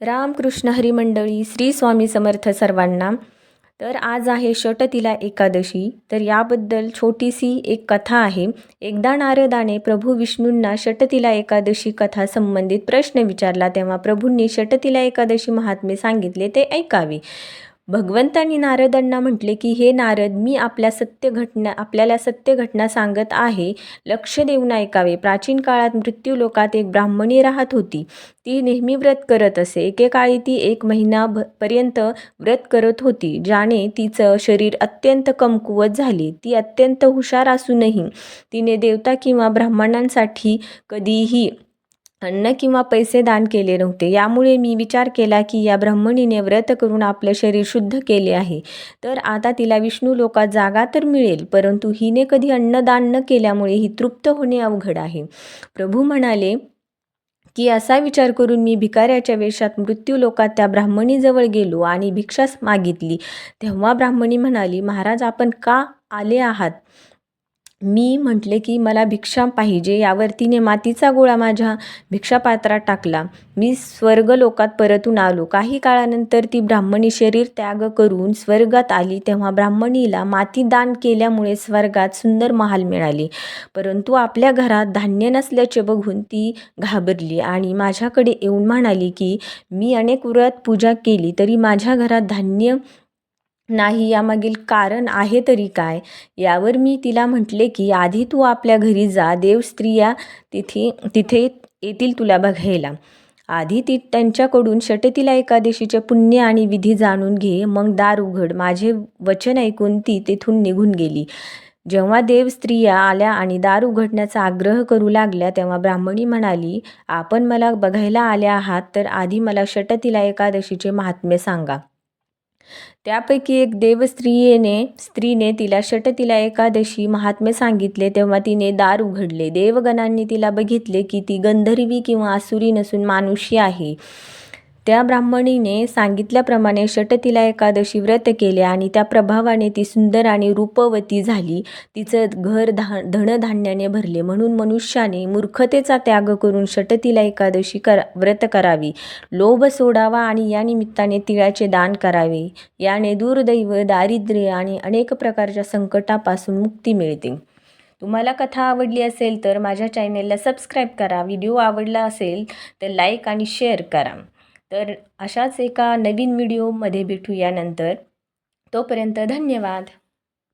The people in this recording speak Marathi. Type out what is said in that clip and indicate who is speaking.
Speaker 1: रामकृष्ण हरिमंडळी श्री स्वामी समर्थ सर्वांना. तर आज आहे षटतिला एकादशी. तर याबद्दल छोटीशी एक कथा आहे. एकदा नारदाने प्रभू विष्णूंना षटतिला एकादशी कथा संबंधित प्रश्न विचारला तेव्हा प्रभूंनी षटतिला एकादशी महात्मे सांगितले ते ऐकावे. भगवंतांनी नारदांना म्हटले की हे नारद मी आपल्या सत्य घटना आपल्याला सत्य घटना सांगत आहे. लक्ष देऊन ऐकावे. प्राचीन काळात मृत्यू लोकात एक ब्राह्मणी राहत होती. ती नेहमी व्रत करत असे. एकेकाळी ती एक महिना भ पर्यंत व्रत करत होती ज्याने तिचं शरीर अत्यंत कमकुवत झाले. ती अत्यंत हुशार असूनही तिने देवता किंवा ब्राह्मणांसाठी कधीही अन्न किंवा पैसे दान केले नव्हते. यामुळे मी विचार केला की या ब्राह्मणीने व्रत करून आपलं शरीर शुद्ध केले आहे. तर आता तिला विष्णू लोकात जागा तर मिळेल परंतु हिने कधी अन्नदान न केल्यामुळे ही तृप्त होणे अवघड आहे. प्रभू म्हणाले की असा विचार करून मी भिकाऱ्याच्या वेशात मृत्यू लोकात त्या ब्राह्मणीजवळ गेलो आणि भिक्षास मागितली. तेव्हा ब्राह्मणी म्हणाली महाराज आपण का आले आहात? मी म्हटले की मला भिक्षा पाहिजे. यावर तिने मातीचा गोळा माझ्या भिक्षापात्रात टाकला. मी स्वर्ग लोकात परतून आलो. काही काळानंतर ती ब्राह्मणी शरीर त्याग करून स्वर्गात आली. तेव्हा ब्राह्मणीला माती दान केल्यामुळे स्वर्गात सुंदर महाल मिळाले. परंतु आपल्या घरात धान्य नसल्याचे बघून ती घाबरली आणि माझ्याकडे येऊन म्हणाली की मी अनेक व्रत पूजा केली तरी माझ्या घरात धान्य नाही यामागील कारण आहे तरी काय? यावर मी तिला म्हटले की आधी तू आपल्या घरी जा देव स्त्रिया तिथे तिथे येतील तुला बघायला. आधी ती त्यांच्याकडून षटतीला एकादशीचे पुण्य आणि विधी जाणून घे मग दार उघड. माझे वचन ऐकून ती तेथून निघून गेली. जेव्हा देव स्त्रिया आल्या आणि दार उघडण्याचा आग्रह करू लागल्या तेव्हा ब्राह्मणी म्हणाली आपण मला बघायला आल्या आहात तर आधी मला षटतीला एकादशीचे महात्म्य सांगा. त्यापैकी एक देवस्त्रियेने स्त्रीने तिला षटतिला एकादशी महात्म्य सांगितले तेव्हा तिने दार उघडले. देवगणांनी तिला बघितले की ती गंधर्वी किंवा आसुरी नसून मानुषी आहे. त्या ब्राह्मणीने सांगितल्याप्रमाणे षटतिला एकादशी व्रत केले आणि त्या प्रभावाने ती सुंदर आणि रूपवती झाली. तिचं घर धा धनधान्याने भरले. म्हणून मनुष्याने मूर्खतेचा त्याग करून षटतिला एकादशी करा व्रत करावी. लोभ सोडावा आणि या निमित्ताने तिळाचे दान करावे. याने दुर्दैव दारिद्र्य आणि अनेक प्रकारच्या संकटापासून मुक्ती मिळते. तुम्हाला कथा आवडली असेल तर माझ्या चॅनेलला सबस्क्राईब करा. व्हिडिओ आवडला असेल तर लाईक आणि शेअर करा. तर अशाच एका नवीन व्हिडिओमध्ये भेटू यानंतर तोपर्यंत धन्यवाद.